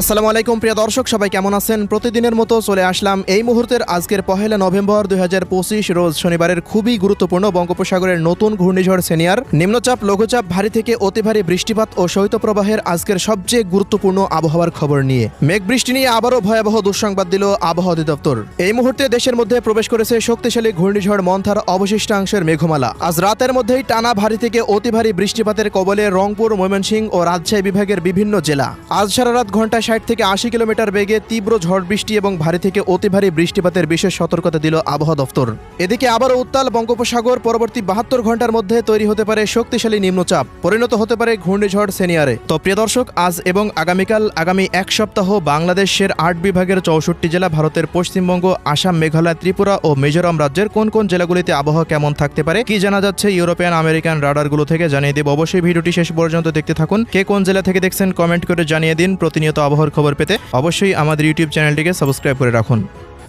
আসসালামু আলাইকুম, প্রিয় দর্শক, সবাই কেমন আছেন? প্রতিদিনের মতো চলে আসলাম এই মুহূর্তের আজকের পহেলা নভেম্বর দুই হাজার পঁচিশ, রোজ শনিবারের খুবই গুরুত্বপূর্ণ বঙ্গোপসাগরের নতুন ঘূর্ণিঝড় সিনিয়র। নিম্নচাপ, লঘুচাপ, ভারী থেকে অতি ভারী বৃষ্টিপাত ও শৈত্যপ্রবাহের আজকের সবচেয়ে গুরুত্বপূর্ণ আবহাওয়ার খবর নিয়ে। মেঘ বৃষ্টি নিয়ে আবারও ভয়াবহ দুঃসংবাদ দিল আবহাওয়া অধিদপ্তর। এই মুহূর্তে দেশের মধ্যে প্রবেশ করেছে শক্তিশালী ঘূর্ণিঝড় মন্থার অবশিষ্টাংশের মেঘমালা। আজ রাতের মধ্যেই টানা ভারী থেকে অতি ভারী বৃষ্টিপাতের কবলে রংপুর, ময়মনসিংহ ও রাজশাহী বিভাগের বিভিন্ন জেলা। আজ সারা রাত ঘন্টায় ষাট থেকে আশি কিলোমিটার বেগে তীব্র ঝড় বৃষ্টি এবং ভারী থেকে অতি ভারী বৃষ্টিপাতের বিশেষ সতর্কতা দিল আবহাওয়া দফতর এদিকে আবারও উত্তাল বঙ্গোপসাগর পরবর্তী বাহাত্তর ঘণ্টার মধ্যে তৈরি হতে পারে শক্তিশালী নিম্নচাপ। পরিণত হতে পারে ঘূর্ণিঝড় সেনিয়ারে। তো প্রিয় দর্শক, আজ এবং আগামীকাল, আগামী এক সপ্তাহ বাংলাদেশের আট বিভাগের চৌষট্টি জেলা, ভারতের পশ্চিমবঙ্গ, আসাম, মেঘালয়, ত্রিপুরা ও মিজোরাম রাজ্যের কোন কোন জেলাগুলিতে আবহাওয়া কেমন থাকতে পারে কি জানা যাচ্ছে ইউরোপিয়ান আমেরিকান রাডারগুলো থেকে জানিয়ে দেব। অবশ্যই ভিডিওটি শেষ পর্যন্ত দেখতে থাকুন। কে কোন জেলা থেকে দেখছেন, কমেন্ট করে জানিয়ে দিন। প্রতিনিয়ত আবহাওয়ার খবর পেতে অবশ্যই আমাদের ইউটিউব চ্যানেলটিকে সাবস্ক্রাইব করে রাখুন।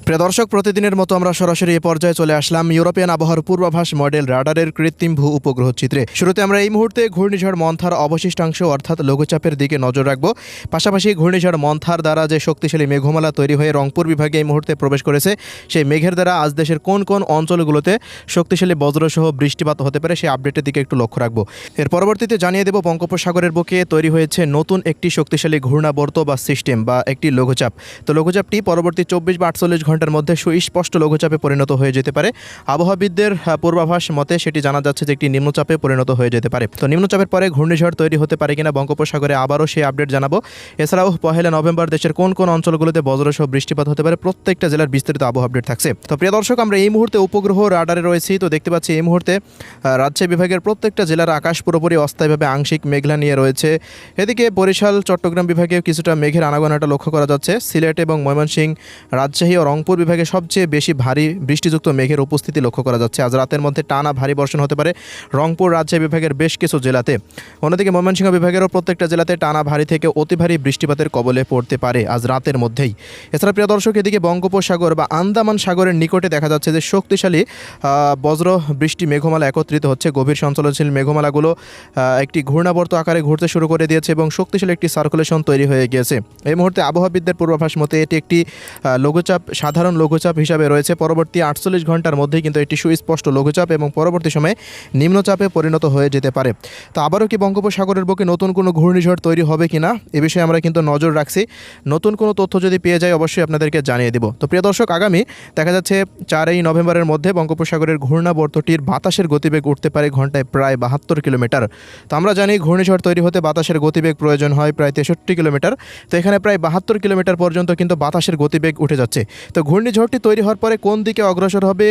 প্রিয় দর্শক, প্রতিদিনের মতো আমরা সরাসরি এ পর্যায়ে চলে আসলাম ইউরোপিয়ান আবহাওয়ার পূর্বাভাস মডেল রাডারের কৃত্রিম ভূ উপগ্রহ চিত্রে। শুরুতে আমরা এই মুহূর্তে ঘূর্ণিঝড় মন্থার অবশিষ্টাংশ অর্থাৎ লঘুচাপের দিকে নজর রাখব। পাশাপাশি ঘূর্ণিঝড় মন্থার দ্বারা যে শক্তিশালী মেঘমালা তৈরি হয়ে রংপুর বিভাগে এই মুহূর্তে প্রবেশ করেছে, সেই মেঘের দ্বারা আজ দেশের কোন কোন অঞ্চলগুলোতে শক্তিশালী বজ্রসহ বৃষ্টিপাত হতে পারে, সেই আপডেটের দিকে একটু লক্ষ্য রাখব। এর পরবর্তীতে জানিয়ে দেব, বঙ্গোপসাগরের বুকে তৈরি হয়েছে নতুন একটি শক্তিশালী ঘূর্ণাবর্ত বা সিস্টেম বা একটি লঘুচাপ। তো লঘুচাপটি পরবর্তী চব্বিশ বা আটচল্লিশ ঘণ্টার মধ্যে সুস্পষ্ট লঘুচাপে পরিণত হয়ে যেতে পারে। আবহাওয়াবিদদের পূর্বাভাস মতে সেটি জানা যাচ্ছে যে একটি নিম্নচাপে পরিণত হয়ে যেতে পারে। তো নিম্নচাপের পরে ঘূর্ণিঝড় তৈরি হতে পারে কিনা বঙ্গোপসাগরে আবারও সেই আপডেট জানাব। এছাড়াও পহেলা নভেম্বর দেশের কোন কোন অঞ্চলগুলোতে বজ্রসহ বৃষ্টিপাত হতে পারে প্রত্যেকটা জেলার বিস্তারিত আবহাওয়া আপডেট থাকছে। তো প্রিয় দর্শক, আমরা এই মুহূর্তে উপগ্রহ রাডারে রয়েছি। তো দেখতে পাচ্ছি এই মুহূর্তে রাজ্য বিভাগের প্রত্যেকটা জেলার আকাশ পুরোপুরি অস্থায়ীভাবে আংশিক মেঘলা নিয়ে রয়েছে। এদিকে বরিশাল, চট্টগ্রাম বিভাগে কিছুটা মেঘের আনাগোনাটা লক্ষ্য করা যাচ্ছে। সিলেট এবং ময়মনসিংহ রাজশাহী ও রংপুর বিভাগে সবচেয়ে বেশি ভারী বৃষ্টিযুক্ত মেঘের উপস্থিতি লক্ষ্য করা যাচ্ছে। আজ রাতের মধ্যে টানা ভারী বর্ষণ হতে পারে রংপুর রাজশাহী বিভাগের বেশ কিছু জেলাতে। অন্যদিকে ময়মনসিংহ বিভাগেরও প্রত্যেকটা জেলাতে টানা ভারী থেকে অতি ভারী বৃষ্টিপাতের কবলে পড়তে পারে আজ রাতের মধ্যেই। এছাড়া প্রিয় দর্শক, এদিকে বঙ্গোপসাগর বা আন্দামান সাগরের নিকটে দেখা যাচ্ছে যে শক্তিশালী বজ্র বৃষ্টি মেঘমালা একত্রিত হচ্ছে। গভীর সঞ্চলনশীল মেঘমালাগুলো একটি ঘূর্ণাবর্ত আকারে ঘুরতে শুরু করে দিয়েছে এবং শক্তিশালী একটি সার্কুলেশন তৈরি হয়ে গিয়েছে। এই মুহূর্তে আবহাওয়াবিদদের পূর্বাভাস মতে এটি একটি লঘুচাপ সাধারণ লঘুচাপ হিসাবে রয়েছে। পরবর্তী আটচল্লিশ ঘণ্টার মধ্যেই কিন্তু এটি সুস্পষ্ট লঘুচাপ এবং পরবর্তী সময়ে নিম্নচাপে পরিণত হয়ে যেতে পারে। তো আবারও কি বঙ্গোপসাগরের বুকে নতুন কোনো ঘূর্ণিঝড় তৈরি হবে কিনা, এ বিষয়ে আমরা কিন্তু নজর রাখছি। নতুন কোনো তথ্য যদি পেয়ে যাই অবশ্যই আপনাদেরকে জানিয়ে দিব। তো প্রিয় দর্শক, আগামী দেখা যাচ্ছে চারই নভেম্বরের মধ্যে বঙ্গোপসাগরের ঘূর্ণাবর্তটির বাতাসের গতিবেগ উঠতে পারে ঘন্টায় প্রায় বাহাত্তর কিলোমিটার। তো আমরা জানি ঘূর্ণিঝড় তৈরি হতে বাতাসের গতিবেগ প্রয়োজন হয় প্রায় তেষট্টি কিলোমিটার। তো এখানে প্রায় বাহাত্তর কিলোমিটার পর্যন্ত কিন্তু বাতাসের গতিবেগ উঠে যাচ্ছে। তো ঘূর্ণিঝড়টি তৈরি হওয়ার পরে কোন দিকে অগ্রসর হবে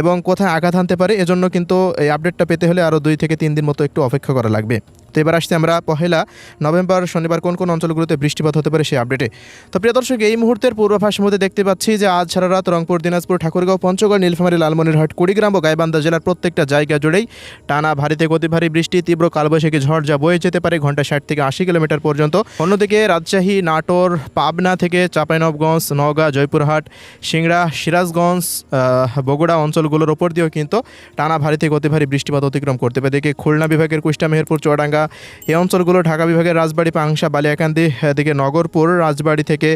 এবং কোথায় আঘাত হানতে পারে, এজন্য কিন্তু এই আপডেটটা পেতে হলে আরও দুই থেকে তিন দিন মতো একটু অপেক্ষা করা লাগবে। তো এবার আসছে আমরা পহেলা নভেম্বর, শনিবার কোন কোন অঞ্চলগুলোতে বৃষ্টিপাত হতে পারে সেই আপডেটে তো প্রিয় দর্শক, এই মুহূর্তের পূর্বাভাস মধ্যে দেখতে পাচ্ছি যে আজ সারা রাত রংপুর, দিনাজপুর, ঠাকুরগাঁও, পঞ্চগড়, নীলফামারী, লালমনিরহাট, কুড়িগ্রাম ও গাইবান্ধা জেলার প্রত্যেকটা জায়গা জুড়েই টানা ভারীতে অতি ভারী বৃষ্টি, তীব্র কালবৈশাখী ঝড় যা বয়ে যেতে পারে ঘণ্টা ষাট থেকে আশি কিলোমিটার পর্যন্ত। অন্যদিকে রাজশাহী, নাটোর, পাবনা থেকে চাঁপাইনবগঞ্জ, নওগাঁ, জয়পুরহাট, সিংড়া, সিরাজগঞ্জ বগুড়া অঞ্চলগুলোর ওপর দিয়েও কিন্তু টানা ভারী থেকে অতি ভারী বৃষ্টিপাত অতিক্রম করতে পারে। এদিকে খুলনা বিভাগের কুষ্টা, মেহেরপুর, চুয়াডাঙ্গা এই অঞ্চলগুলো ঢাকা বিভাগের রাজবাড়ি পাংশা, বালিয়াকান্দি, এদিকে নগরপুর, রাজবাড়ি থেকে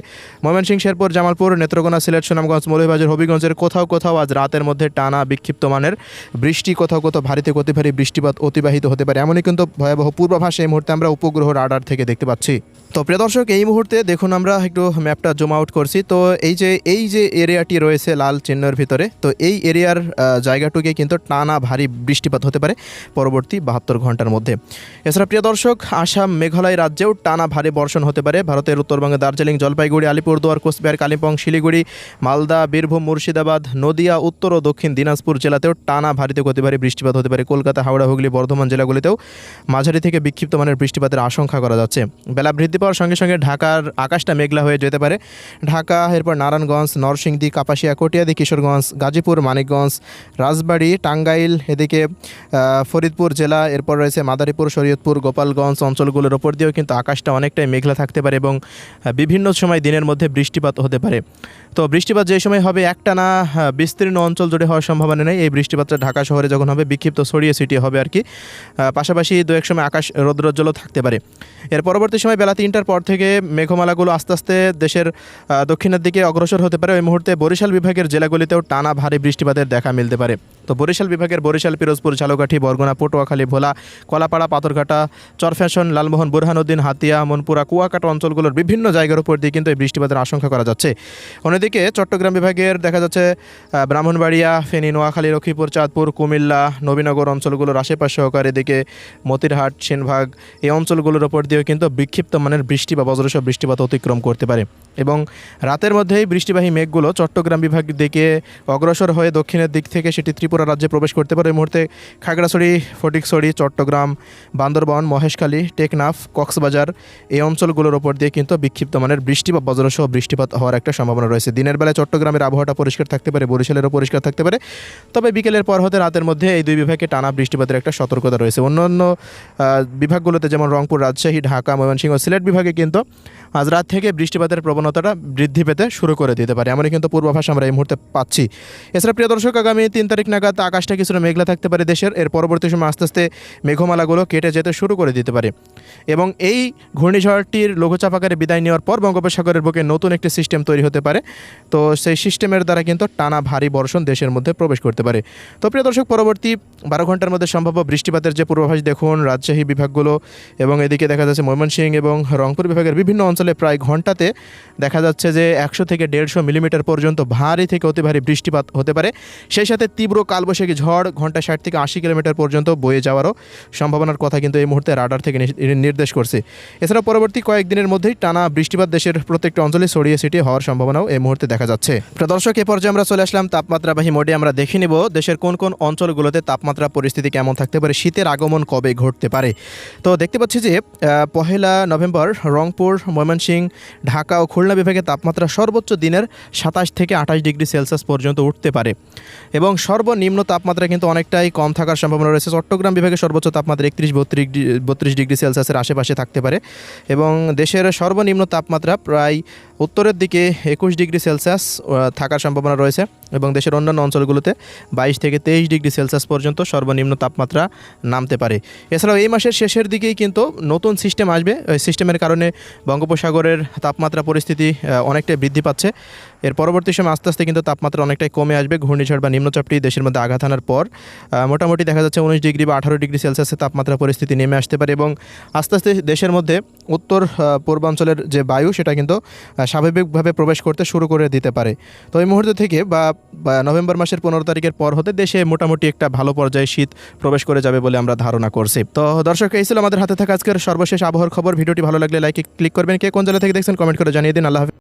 ময়মনসিংহ, শেরপুর, জামালপুর, নেত্রকোনা, সিলেট, সুনামগঞ্জ, মৌলভীবাজার, হবিগঞ্জের কোথাও কোথাও আজ রাতের মধ্যে টানা বিক্ষিপ্ত মানের বৃষ্টি, কোথাও কোথাও ভারীতে অতি ভারী বৃষ্টিপাত অতিবাহিত হতে পারে। এমনই কিন্তু ভয়াবহ পূর্বাভাস এই মুহূর্তে আমরা উপগ্রহ রাডার থেকে দেখতে পাচ্ছি। তো প্রিয় দর্শক, এই মুহূর্তে দেখুন আমরা একটু ম্যাপটা জুম আউট করছি। তো এই যে এই যে এরিয়াটি রয়েছে লাল চিহ্নের ভিতরে, তো এই এরিয়ার জায়গাটুকে কিন্তু টানা ভারী বৃষ্টিপাত হতে পারে পরবর্তী বাহাত্তর ঘণ্টার মধ্যে। এছাড়া প্রিয় দর্শক, আসাম, মেঘালয় রাজ্যেও টানা ভারী বর্ষণ হতে পারে। ভারতের উত্তরবঙ্গে, দার্জিলিং, জলপাইগুড়ি, আলিপুরদুয়ার, কোচবিহার, কালিম্পং, শিলিগুড়ি, মালদা, বীরভূম, মুর্শিদাবাদ, নদিয়া, উত্তর ও দক্ষিণ দিনাজপুর জেলাতেও টানা ভারী থেকে অতি ভারী বৃষ্টিপাত হতে পারে। কলকাতা, হাওড়া, হুগলি, বর্ধমান জেলাগুলিতেও মাঝারি থেকে বিক্ষিপ্ত মানের বৃষ্টিপাতের আশঙ্কা করা যাচ্ছে। বেলা বৃদ্ধি পাওয়ার সঙ্গে সঙ্গে ঢাকার আকাশটা মেঘলা হয়ে যেতে পারে। ঢাকা এরপর নারায়ণগঞ্জ নরসিংদী কাপাসিয়া কটিয়াদি কিশোরগঞ্জ গাজীপুর মানিকগঞ্জ রাজবাড়ি টাঙ্গাইল এদিকে ফরিদপুর জেলা এরপর রয়েছে মাদারীপুর শরীয়তপুর গোপালগঞ্জ অঞ্চলগুলোর ওপর দিয়েও কিন্তু আকাশটা অনেকটাই মেঘলা থাকতে পারে এবং বিভিন্ন সময় দিনের মধ্যে বৃষ্টিপাত হতে পারে। তো বৃষ্টিপাত যে সময় হবে একটানা আহ, বিস্তীর্ণ অঞ্চল জুড়ে হওয়ার সম্ভাবনা নেই। এই বৃষ্টিপাতটা ঢাকা শহরে যখন হবে বিক্ষিপ্ত ছড়িয়ে ছিটিয়ে হবে আর কি। পাশাপাশি দু এক সময় আকাশ রৌদ্রোজ্জ্বলও থাকতে পারে। এর পরবর্তী সময় বেলা তিনটার পর থেকে মেঘমালাগুলো আস্তে আস্তে দেশের দক্ষিণের দিকে অগ্রসর হতে পারে। ওই মুহূর্তে বরিশাল বিভাগের জেলাগুলিতেও টানা ভারী বৃষ্টিপাতের দেখা মিলতে পারে। তো বরিশাল বিভাগের বরিশাল, পিরোজপুর, ঝালকাঠি, বরগুনা, পটুয়াখালী, ভোলা, কলাপাড়া, পাথরঘাটা, চরফ্যাশন, লালমোহন, বুরহানুদ্দিন, হাতিয়া, মনপুরা, কুয়াকাটা অঞ্চলগুলোর বিভিন্ন জায়গার উপর দিয়ে কিন্তু এই বৃষ্টিপাতের আশঙ্কা করা যাচ্ছে। অন্যদিকে চট্টগ্রাম বিভাগের দেখা যাচ্ছে ব্রাহ্মণবাড়িয়া, ফেনী, নোয়াখালী, লক্ষ্মীপুর, চাঁদপুর, কুমিল্লা, নবীনগর অঞ্চলগুলোর আশেপাশে সহকারে এদিকে মতিরহাট, সেনভাগ, এই অঞ্চলগুলোর ওপর দিয়েও কিন্তু বিক্ষিপ্ত মানের বৃষ্টি বা বজ্রসহ বৃষ্টিপাত অতিক্রম করতে পারে। এবং রাতের মধ্যেই বৃষ্টিবাহী মেঘগুলো চট্টগ্রাম বিভাগ দিকে অগ্রসর হয়ে দক্ষিণের দিক থেকে সেটি ত্রিপুরা রাজ্যে প্রবেশ করতে পারে। এই মুহূর্তে খাগড়াছড়ি ফটিকছড়ি চট্টগ্রাম বান্দরবন মহেশখালী টেকনাফ কক্সবাজার এই অঞ্চলগুলোর ওপর দিয়ে কিন্তু বিক্ষিপ্ত মানের বৃষ্টি বা বজ্রসহ বৃষ্টিপাত হওয়ার একটা সম্ভাবনা রয়েছে। দিনের বেলায় চট্টগ্রামের আবহাওয়াটা পরিষ্কার থাকতে পারে বরিশালেরও পরিষ্কার থাকতে পারে। তবে বিকেলের পর হতে রাতের মধ্যে এই দুই বিভাগে টানা বৃষ্টিপাতের একটা সতর্কতা রয়েছে। অন্যান্য আহ, বিভাগগুলোতে যেমন রংপুর রাজশাহী ঢাকা ময়মনসিংহ সিলেট বিভাগে কিন্তু আজ রাত থেকে বৃষ্টিপাতের প্রবণতাটা বৃদ্ধি পেতে শুরু করে দিতে পারে। এমনই কিন্তু পূর্বাভাস আমরা এই মুহূর্তে পাচ্ছি। এছাড়া প্রিয় দর্শক, আগামী তিন তারিখ নাগাদ আকাশটা কিছুটা মেঘলা থাকতে পারে দেশের। এর পরবর্তী সময় আস্তে আস্তে মেঘমালাগুলো কেটে যেতে শুরু করে দিতে পারে। এবং এই ঘূর্ণিঝড়টির লঘুচাপ আকারে বিদায় নেওয়ার পর বঙ্গোপসাগরের বুকে নতুন একটি সিস্টেম তৈরি হতে পারে। তো সেই সিস্টেমের দ্বারা কিন্তু টানা ভারী বর্ষণ দেশের মধ্যে প্রবেশ করতে পারে। তো প্রিয় দর্শক, পরবর্তী বারো ঘণ্টার মধ্যে সম্ভাব্য বৃষ্টিপাতের যে পূর্বাভাস দেখুন, রাজশাহী বিভাগগুলো এবং এদিকে দেখা যাচ্ছে ময়মনসিংহ এবং রংপুর বিভাগের বিভিন্ন অঞ্চলে প্রায় ঘন্টাতে দেখা যাচ্ছে যে একশো থেকে দেড়শো মিলিমিটার পর্যন্ত ভারী থেকে অতি ভারী বৃষ্টিপাত হতে পারে। সেই সাথে তীব্র কালবৈশাখী ঝড় ঘণ্টা ষাট থেকে আশি কিলোমিটার পর্যন্ত বয়ে যাওয়ারও সম্ভাবনার কথা কিন্তু এই মুহূর্তে রাডার থেকে নির্দেশ করছে। এছাড়া পরবর্তী কয়েকদিনের মধ্যেই টানা বৃষ্টিপাত দেশের প্রত্যেকটা অঞ্চলে ছড়িয়ে ছিটিয়ে হওয়ার সম্ভাবনাও এই মুহূর্তে দেখা যাচ্ছে। দর্শক, এ পর্যায়ে আমরা চলে আসলাম তাপমাত্রাবাহী মোডে। আমরা দেখে নিব দেশের কোন কোন অঞ্চলগুলোতে তাপমাত্রা পরিস্থিতি কেমন থাকতে পারে, শীতের আগমন কবে ঘটতে পারে? তো দেখতে পাচ্ছি যে পহেলা নভেম্বর রংপুর, ময়মনসিংহ, ঢাকা ও খুলনা বিভাগে তাপমাত্রা সর্বোচ্চ দিনের সাতাশ থেকে আঠাশ ডিগ্রি সেলসিয়াস পর্যন্ত উঠতে পারে। এবং সর্বনিম্ন তাপমাত্রা কিন্তু অনেকটাই কম থাকার সম্ভাবনা রয়েছে। চট্টগ্রাম বিভাগে সর্বোচ্চ তাপমাত্রা একত্রিশ বত্রিশ বত্রিশ ডিগ্রি সেলসিয়াসের আশেপাশে থাকতে পারে। এবং দেশের সর্বনিম্ন তাপমাত্রা প্রায় উত্তরের দিকে একুশ ডিগ্রি সেলসিয়াস থাকার সম্ভাবনা রয়েছে। এবং দেশের অন্যান্য অঞ্চলগুলোতে বাইশ থেকে তেইশ ডিগ্রি সেলসিয়াস পর্যন্ত সর্বনিম্ন তাপমাত্রা নামতে পারে। এছাড়াও এই মাসের শেষের দিকেই কিন্তু নতুন সিস্টেম আসবে। ওই সিস্টেমের কারণে বঙ্গোপসাগরের তাপমাত্রা পরিস্থিতি অনেকটাই বৃদ্ধি পাচ্ছে। এর পরবর্তী সময় আস্তে আস্তে কিন্তু তাপমাত্রা অনেকটাই কমে আসবে। ঘূর্ণিঝড় বা নিম্নচাপটি দেশের মধ্যে আঘাত আনার পর মোটামুটি দেখা যাচ্ছে উনিশ ডিগ্রি বা আঠারো ডিগ্রি সেলসিয়াসের তাপমাত্রা পরিস্থিতি নেমে আসতে পারে। এবং আস্তে আস্তে দেশের মধ্যে উত্তর পূর্বাঞ্চলের যে বায়ু, সেটা কিন্তু স্বাভাবিকভাবে প্রবেশ করতে শুরু করে দিতে পারে। তো এই মুহূর্ত থেকে বা নভেম্বর মাসের পনেরো তারিখের পর হতে দেশে মোটামুটি একটা ভালো পর্যায়ে শীত প্রবেশ করে যাবে বলে আমরা ধারণা করছি। তো দর্শক, এই ছিল আমাদের হাতে থাকা আজকের সর্বশেষ আবহাওয়ার খবর। ভিডিওটি ভালো লাগলে লাইকে ক্লিক করবেন। কে কোন জেলা থেকে দেখছেন কমেন্ট করে জানিয়ে দিন। আল্লাহ।